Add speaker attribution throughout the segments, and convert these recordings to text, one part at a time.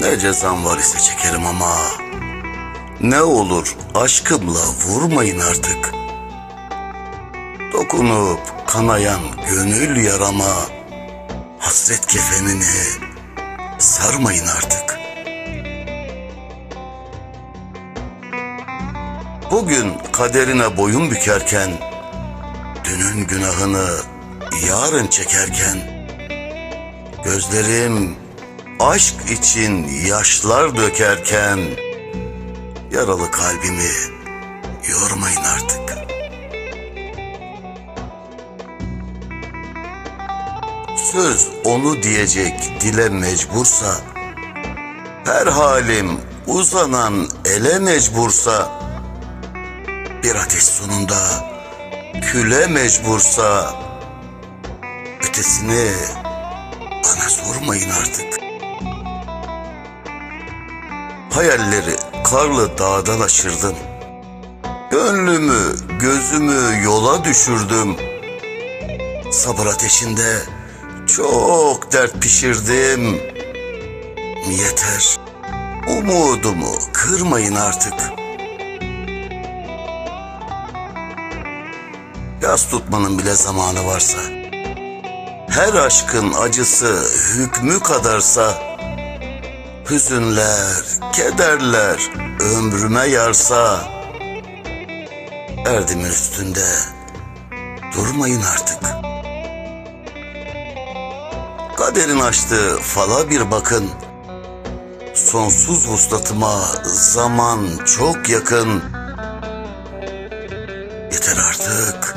Speaker 1: Ne cezam var ise çekerim ama ne olur aşkımla vurmayın artık. Dokunup kanayan gönül yarama hasret kefenini sarmayın artık. Bugün kaderine boyun bükerken, dünün günahını yarın çekerken, gözlerim aşk için yaşlar dökerken, yaralı kalbimi yormayın artık. Söz onu diyecek dile mecbursa, her halim uzanan ele mecbursa, bir ateş sonunda küle mecbursa, ötesini bana sormayın artık. Hayalleri karlı dağdan aşırdım. Gönlümü, gözümü yola düşürdüm. Sabır ateşinde çok dert pişirdim. Yeter. Umudumu kırmayın artık. Yas tutmanın bile zamanı varsa. Her aşkın acısı hükmü kadarsa. Hüzünler, kederler ömrüme yarsa. Erdimin üstünde durmayın artık. Kaderin açtığı fala bir bakın. Sonsuz vuslatıma zaman çok yakın. Yeter artık.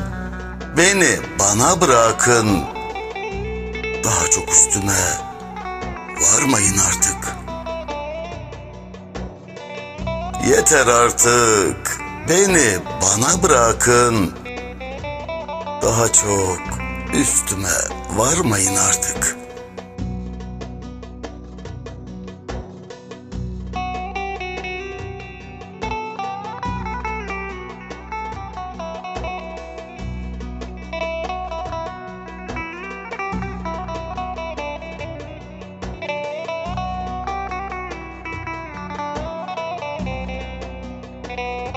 Speaker 1: Beni bana bırakın. Daha çok üstüme varmayın artık. Yeter artık. Beni bana bırakın. Daha çok üstüme varmayın artık. thank you